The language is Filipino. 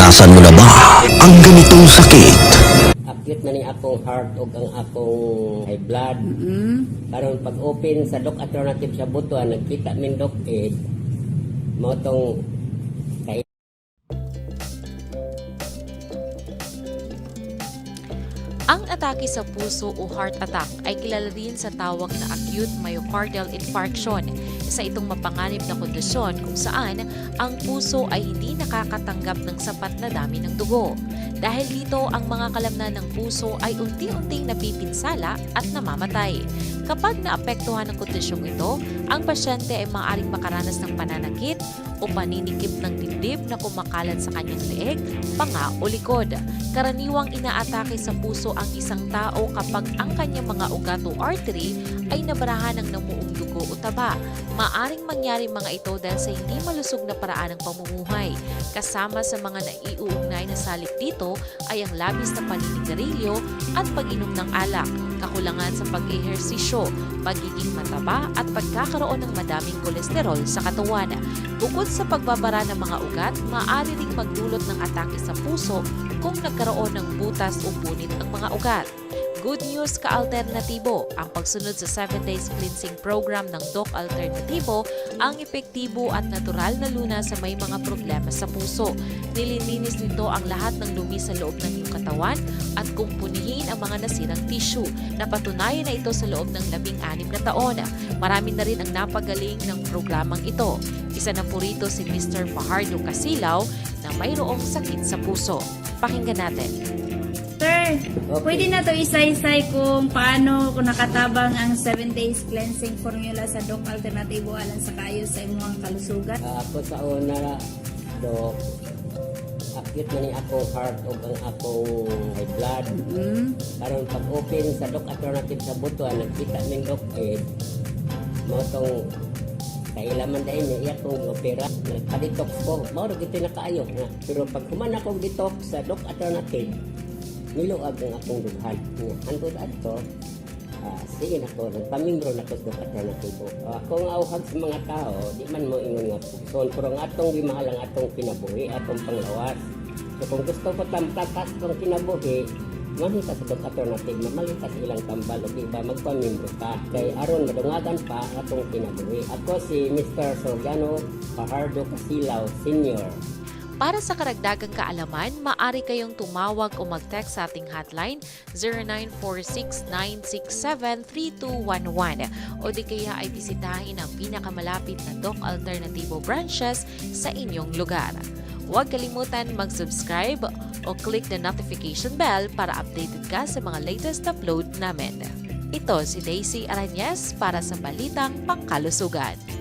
Naranasan mo na ba ang ganitong sakit? Akit na ni akong heart ug ang akong high blood. Mm. Karon pag open sa doc alternative sa butuan, nagkita min doc aid. Mo tong kay Ang atake sa puso o heart attack ay kilala din sa tawag na acute myocardial infarction. Isa itong mapanganib na kondisyon kung saan ang puso ay hindi nakakatanggap ng sapat na dami ng dugo. Dahil dito, ang mga kalamnan ng puso ay unti-unting napipinsala at namamatay. Kapag naapektuhan ng kondisyong ito, ang pasyente ay maaaring makaranas ng pananakit o paninikip ng dibdib na kumakalat sa kanyang leeg, panga o likod. Karaniwang inaatake sa puso ang isang tao kapag ang kanyang mga ugat o artery ay nabarahan ng namuong dugo o taba. Maaring mangyari mga ito dahil sa hindi malusog na paraan ng pamumuhay. Kasama sa mga naiuugnay na salik dito ay ang labis na paninigarilyo at pag-inom ng alak, kakulangan sa pag-ehersisyo, pagiging mataba at pagkakaroon ng madaming kolesterol sa katawan. Bukod sa pagbabara ng mga ugat, maaari ring magdulot ng atake sa puso kung nagkaroon ng butas o punit ang mga ugat. Good news ka-alternatibo, ang pagsunod sa 7 days cleansing program ng Doc Alternatibo ang epektibo at natural na luna sa may mga problema sa puso. Nililinis nito ang lahat ng dumi sa loob ng iyong katawan at kumpunihin ang mga nasirang tissue. Napatunayan na ito sa loob ng labing anim na taon. Marami na rin ang napagaling ng programang ito. Isa na po rito si Mr. Fajardo Casilaw na mayroong sakit sa puso. Pakinggan natin. Sir, Okay. pwede na to isa-isay kung paano kung nakatabang ang 7 days cleansing formula sa Doc Alternatibo alang sa kayo sa imong kalusugan. ah, ako sa una doc akit na ni akong heart ug ang akong high blood. Mm. Karon pag open sa doc alternative sa butuan, nagkita min doc aid. Mo tong kailaman dahil niya iya kong opera nagpa-detox ko mao ra gito na kaayo nga pero pag human akong detox sa doc alternative niluag ang akong dughan nga andod adto ah, sige na ko nagpamimbro na ko sa Ah, ako nga auhag sa mga tao di man mo ingon nga pugson pero ang atong gimahal ang atong kinabuhi atong panglawas so kung gusto ko tamtatas kong kinabuhi Mamita sa dog alternative, mamalita sa ilang tambal o di ba magpamimbro ka. Kay aron madungagan pa atong kinabuhi. Ako si Mr. Soriano Fajardo Casilaw Senior. Para sa karagdagang kaalaman, maaari kayong tumawag o mag-text sa ating hotline 0946-967-3211 o di kaya ay bisitahin ang pinakamalapit na Doc Alternativo branches sa inyong lugar. Huwag kalimutan mag-subscribe o click the notification bell para updated ka sa mga latest upload namin. Ito si Daisy Aranyes para sa Balitang Pangkalusugan.